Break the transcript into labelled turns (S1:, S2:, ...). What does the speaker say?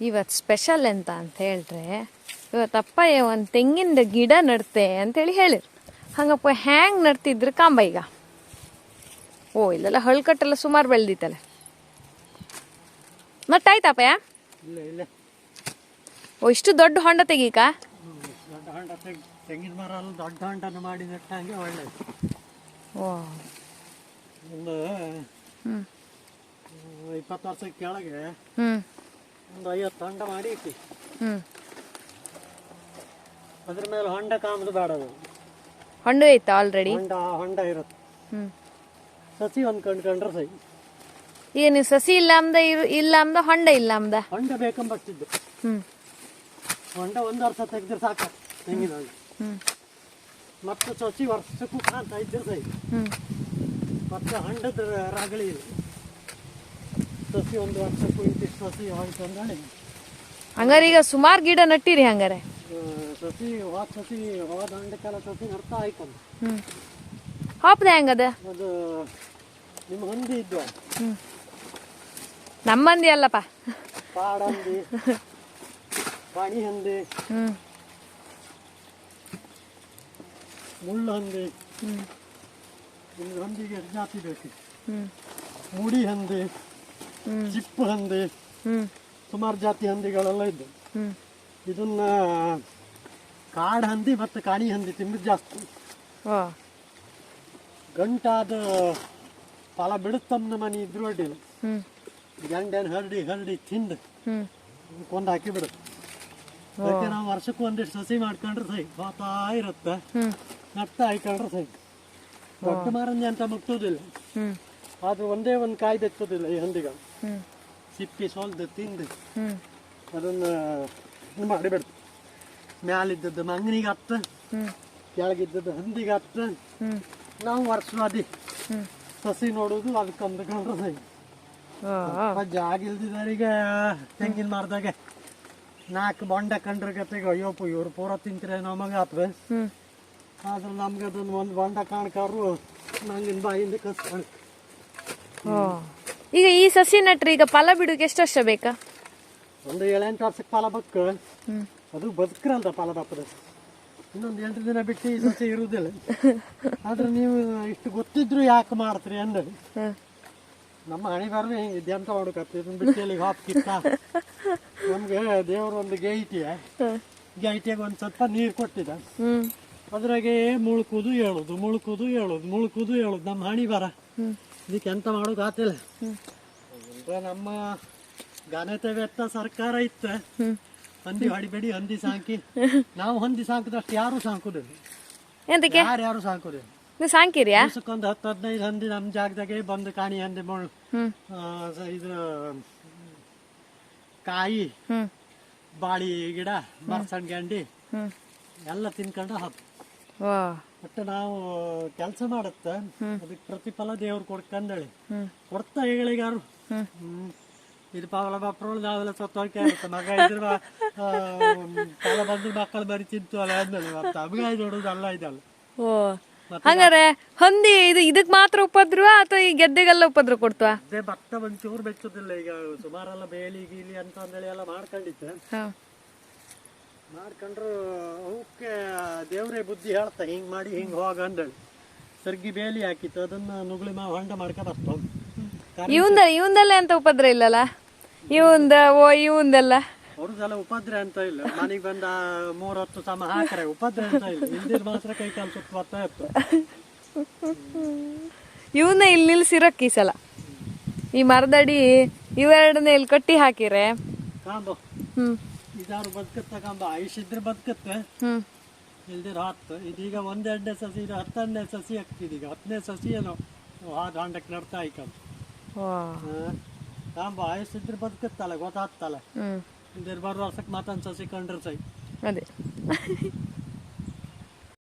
S1: ಇವತ್ತು ಸ್ಪೆಷಲ್ ಎಂತ ಅಂತ ಹೇಳ್ರೆ ಇವತ್ತು ಅಪ್ಪ ಒಂದು ತೆಂಗಿನ ಗಿಡ ನಡ್ತೆ ಅಂತೇಳಿ ಹೇಳಿರು ಹಂಗಪ್ಪ ಹ್ಯಾಂಗ್ ನಡ್ತಿದ್ರು ಕಾಂಬ ಈಗ? ಓ ಇಲ್ಲೆಲ್ಲ ಹಳ್ಕಟ್ಟೆಲ್ಲ ಸುಮಾರು ಬೆಳೆದಿತ್ತಲ್ಲ. ಮತ್ತಾಯ್ತಪ್ಪ
S2: ಇಲ್ಲ ಇಲ್ಲ.
S1: ಓ ಇಷ್ಟು ದೊಡ್ಡ ಹೊಂಡ ತೆಗೀಕ
S2: ದೊಡ್ಡ ಹೊಂಡ ತೆಂಗಿನ ಮರ ದೊಡ್ಡ ಹೊಂಡನ ಮಾಡಿ ನೆಟ್ಟಂಗೆ ಒಳ್ಳೇದು.
S1: ಓ.
S2: ಒಂದು ಇಪ್ಪತ್ತು ವರ್ಷಕ್ಕೆ ಕೆಳಗೆ
S1: ಹ್ಞೂ
S2: ಒಂದು ಐವತ್ತು ಹೊಂಡ ಮಾಡಿ ಇಟ್ಟಿ
S1: ಹ್ಞೂ
S2: ಅದ್ರ ಮೇಲೆ ಹೊಂಡ ಕಾಮದು ಬೇಡ ಅದು.
S1: ಹೊಂಡ ಐತಾ ಆಲ್ರೆಡಿ
S2: ಹೊಂಡ ಹೊಂಡ ಇರುತ್ತೆ.
S1: ಹ್ಞೂ
S2: ಸಸಿ ಒಂದು ಕಂಡ್ಕೊಂಡ್ರೆ ಸೈ
S1: ಈಗ ನೀವು ಸಸಿ ಇಲ್ಲ ಅಂದ ಇಲ್ಲ ಅಂದ ಹೊಂಡ ಇಲ್ಲ ಅಂದ?
S2: ಹೊಂಡ ಬೇಕಂಬಷ್ಟಿದ್ದು.
S1: ಹ್ಞೂ
S2: ಹೊಂಡ ಒಂದು ವರ್ಷ ತೆಗೆದ್ರೆ ಸಾಕು. ತೆಂಗಿನ ಹೊಂಡ.
S1: ಹ್ಞೂ
S2: ಮತ್ತೆ ಸಸಿ ವರ್ಷಕ್ಕೂ ಕಾಣ್ತಾ ಇದ್ರೆ ಸೈ
S1: ಹ್ಞೂ
S2: ಮತ್ತೆ ಹೊಂಡದ ರಗಳಿ ಇಲ್ಲ. ಸಸಿ ಒಂದು ಸಸಿ ಅಂದ್ರೆ
S1: ಹಂಗಾರೆ ಈಗ ಸುಮಾರು ಗಿಡ ನಟ್ಟಿರಿ ಹಂಗಾರೆ?
S2: ಸಸಿ ಹೋದ ಸಸಿ ಹೋದ ಹೊಂಡಕ್ಕೆಲ್ಲ ಸಸಿ ನಡ್ತಾ ಆಯ್ಕೊಂಡು
S1: ಹ್ಞೂ ಹಾಪ್ದೆ ಹೆಂಗದ?
S2: ಅದು ನಿಮ್ಮ ಹಂದಿ ಇದ್ವು?
S1: ನಮ್ಮ ನಮ್ಮಂದಿ ಅಲ್ಲಪ್ಪ.
S2: ಪಾಡ ಹಂದಿ ಪಾಣಿ ಹಂದಿ
S1: ಹ್ಞೂ
S2: ಮುಳ್ಳು ಹಂದಿ
S1: ಹ್ಞೂ
S2: ನಿಮ್ಗೆ ಹಂದಿಗೆ ಜಾತಿ ಬೇಕು.
S1: ಹ್ಞೂ
S2: ಮುಡಿ ಹಂದಿ ಚಿಪ್ಪು ಹಂದಿ ಸುಮಾರು ಜಾತಿ ಹಂದಿಗಳೆಲ್ಲ
S1: ಇದ್ದವು
S2: ಇದನ್ನ ಕಾಡು ಹಂದಿ ಮತ್ತು ಕಾಣಿ ಹಂದಿ ತಿಂಬಿದ್ದು ಜಾಸ್ತಿ. ಗಂಟಾದ ಫಲ ಬಿಡುತ್ತಮ್ಮನ ಮನೆ ಇದ್ರು ಅಡ್ಡಿಲ್ಲ ಗಂಡೇನ್ ಹರಡಿ ಹರಡಿ ತಿಂದು ಕೊಂದು ಹಾಕಿ ಬಿಡುತ್ತೆ ಅದಕ್ಕೆ ನಾವು ವರ್ಷಕ್ಕೂ ಒಂದಿಷ್ಟು ಸಸಿ ಮಾಡ್ಕೊಂಡ್ರೆ ಸೈ ಹೋತಾ ಇರುತ್ತೆ. ನಟ್ಟ ಹಾಕೊಂಡ್ರೆ ಸೈ ದೊಡ್ಡ ಮಾರಂದಿ ಅಂತ ಮುಟ್ಟುವುದಿಲ್ಲ
S1: ಹ್ಞೂ
S2: ಆದ್ರೆ ಒಂದೇ ಒಂದು ಕಾಯಿ ಬೆಚ್ಚೋದಿಲ್ಲ ಈ
S1: ಹಂದಿಗ?
S2: ಸಿಪ್ಪಿ ಸೋಲ್ದು ತಿಂದು ಅದನ್ನ ಇದು ಮಾಡಿಬಿಡ್ತು. ಮ್ಯಾಲಿದ್ದದ್ದು ಮಂಗನಿಗೆ ಹತ್ತ ಕೆಳಗಿದ್ದದ್ದು ಹಂದಿಗೆ ಹತ್ತ ನಾವು ವರ್ಷವಾದಿ.
S1: ಅದಿ
S2: ಸಸಿ ನೋಡೋದು ಅದಕ್ಕೆ ಅಂದ್ಕೊಂಡ್ರೆ ಸೈ
S1: ಓ
S2: ಅಪ್ಪ ಜಾಗ ಇಲ್ದಿದ್ದವರಿಗೆ ತೆಂಗಿನ ಮಾರ್ದಾಗ ನಾಲ್ಕು ಬೊಂಡ ಕಂಡ್ರ ಗತೆಗೆ ಅಯ್ಯೋಪ್ಪ ಇವ್ರು ಪೂರ ತಿಂತಾರೆ ನಮಗೆ ಆತ್ವೆ. ಆದ್ರೆ ನಮ್ಗೆ ಅದನ್ನ ಒಂದು ಬೊಂಡ ಕಾಣ್ಕಾರು ನಂಗಿನ ಬಾಯಿಂದ ಕಸ್ಕೊಂಡು
S1: ಈಗ ಈ ಸಸಿ ನಟ್ರಿ ಈಗ ಫಲ ಬಿಡೋಕೆ ಎಷ್ಟು ವರ್ಷ ಬೇಕಾ?
S2: ಒಂದು ಏಳೆಂಟು ವರ್ಷಕ್ಕೆ ಫಲ ಬಕ್ಕ. ಅದು ಬದುಕ್ರಂತ ಫಲ ಬಪ್ಪದ ಇನ್ನೊಂದು ಎಂಟು ದಿನ ಬಿಟ್ಟು ಈ ಸಸಿ ಇರುವುದಿಲ್ಲ ಆದ್ರೆ ನೀವು ಇಷ್ಟು ಗೊತ್ತಿದ್ರು ಯಾಕೆ ಮಾಡ್ತೀರಿ ಅಂದಳಿ ನಮ್ಮ ಹಣಿ ಬರ್ಲಿ ಅಂತ ಮಾಡ್ಕತ್ತಿ ಇದನ್ನ ಬಿಟ್ಟು ಹಾಕ್ತಿತ್ತ ನಮ್ಗೆ ದೇವರು ಒಂದು ಗೈಟಿಯ ಗೈಟಿಯಾಗ ಒಂದು ಸ್ವಲ್ಪ ನೀರು ಕೊಟ್ಟಿದ್ದ. ಅದ್ರಾಗೆ ಮುಳುಕುದು ಹೇಳುದು ಮುಳುಕುದು ಹೇಳುದು ಮುಳುಕುದು ಹೇಳುದು. ನಮ್ಮ ಹಣಿ ಬರ. ಇದಕ್ಕೆ ಎಂತ ಮಾಡೋದು ಆತಿಲ್ಲ ನಮ್ಮ ಘನತೆ ವ್ಯಕ್ತ ಸರ್ಕಾರ ಇತ್ತ. ಹಂದಿ ಹೊಡಿಬೇಡಿ ಹಂದಿ ಸಾಕಿ. ನಾವು ಹಂದಿ ಸಾಕದಷ್ಟು ಯಾರು ಸಾಕುದಿಲ್ಲ.
S1: ಎಂತಕ್ಕೆ?
S2: ಯಾರು ಯಾರು ಸಾಕುದಿಲ್ಲ.
S1: ನೀವು ಸಾಂಕಿರಿಯಾ
S2: ಒಂದು ಹತ್ತು ಹದಿನೈದು ಹಂದಿ ನಮ್ಮ ಜಾಗದಾಗೆ ಬಂದು ಕಾಣಿ ಹಂದಿ ಮುಳ್ಳು
S1: ಹ್ಞೂ
S2: ಆ, ಸ- ಇದು ಕಾಯಿ ಬಾಳಿ ಗಿಡ
S1: ಮರ್ಸಣ್ಗಂಡಿ
S2: ಎಲ್ಲ ತಿನ್ಕೊಂಡು ಹತ್ತು ಮತ್ತೆ ನಾವು ಕೆಲಸ ಮಾಡುತ್ತ. ಅದಕ್ಕೆ ಪ್ರತಿಫಲ ದೇವ್ರು ಕೊಡ್ಕಂದೇಳಿ ಕೊಡ್ತ
S1: ಕೊಡ್ತಾ
S2: ಹ್ಮ್. ಇದು ಪಾವಲ ಬಪ್ರೋಳು ನಾವೆಲ್ಲ ಸತ್ತೋಕೆ ಮಗ ಇದ್ರ ಆ, ಬಂದ್ರೆ ಮಕ್ಕಳು ಬರಿ ತಿಂತು ಅಲ್ಲ ಅಂದೇಳಿ ಮತ್ತೆ ಅಭಿಗಾಯ ನೋಡೋದು ಅಲ್ಲ ಇದಲ್ಲ.
S1: ಓ. ಹಂಗಾರೆ ಹಂದಿ ಇದು ಇದಕ್ ಮಾತ್ರ ಉಪದ್ರವ ಅಥವಾ ಈ ಗೆದ್ದೆಗೆಲ್ಲ ಉಪದ್ರ ಕೊಡ್ತವಾ?
S2: ಅದೇ ಭತ್ತ ಒಂಚೂರು ಬೆಚ್ಚದಿಲ್ಲ. ಈಗ ಸುಮಾರೆಲ್ಲ ಬೇಲಿ ಗೀಲಿ ಅಂತ ಅಂದೇಳಿ ಎಲ್ಲ ಮಾಡ್ಕೊಂಡಿದ್ದೆ. ಮಾಡ್ಕೊಂಡ್ರು ಅವಕ್ಕೆ ದೇವ್ರೇ ಬುದ್ಧಿ ಹೇಳ್ತಾ ಹಿಂಗ್ ಮಾಡಿ ಹಿಂಗ್ ಹೋಗ ಅಂದಳಿ. ಸರ್ಗಿ ಬೇಲಿ ಹಾಕಿತ್ತು ಅದನ್ನ ನುಗ್ಳಿ ಮಾ ಹೊಂಡ ಮಾಡ್ಕೊ ಬರ್ತಾವ
S1: ಇವಂದ ಇವಂದಲ್ಲ ಅಂತ ಉಪದ್ರ ಇಲ್ಲಲ್ಲ? ಇವಂದ ಓ ಇವಂದಲ್ಲ?
S2: ಅವ್ರದ್ದೆಲ್ಲ ಉಪದ್ರ ಅಂತ ಇಲ್ಲ. ಮನೆಗೆ ಬಂದ ಮೂರ್ ಹೊತ್ತು ಸಮ ಹಾಕ್ರೆ ಉಪದ್ರ ಅಂತ ಇಲ್ಲ. ಹಿಂದಿನ ಮಾತ್ರ ಕೈ ಕಾಲು ಸುತ್ತ ಬರ್ತಾ ಇತ್ತು.
S1: ಇವನ್ನ ಇಲ್ಲಿ ನಿಲ್ಸಿರಕ್ಕೆ ಈ ಸಲ. ಈ ಮರದಡಿ ಇವೆರಡನ್ನ ಇಲ್ಲಿ ಕಟ್ಟಿ ಹಾಕಿರೆ. ಹ್ಮ್.
S2: ಇದಾರು ಬದುಕತ್ತಕಂಬ ಆಯುಷ್ ಆಯುಷಿದ್ರೆ ಬದುಕತ್ತೆ. ಇಲ್ದಿರ ಹತ್ತು ಇದೀಗ ಒಂದೆರಡನೇ ಸಸಿ ಇದು ಹತ್ತನೇ ಸಸಿ ಆಗ್ತಿದೆ ಈಗ. ಹತ್ತನೇ ಸಸಿ ಏನೋ ಆ ದಾಂಡಕ್ಕೆ ನಡ್ತಾ ಇಕ್ಕಂತ ಕಾಂಬ. ಆಯುಷಿದ್ರೆ ಬದುಕತ್ತಲ್ಲ ಗೊತ್ತಾಗ್ತಲ್ಲ.
S1: ಹ್ಮ್.
S2: ಇಲ್ದಿರ್ ಬರೋ ವರ್ಷಕ್ಕೆ ಮತ್ತೊಂದು ಸಸಿ ಕಂಡ್ರೆ ಸೈ.
S1: ಅದೇ.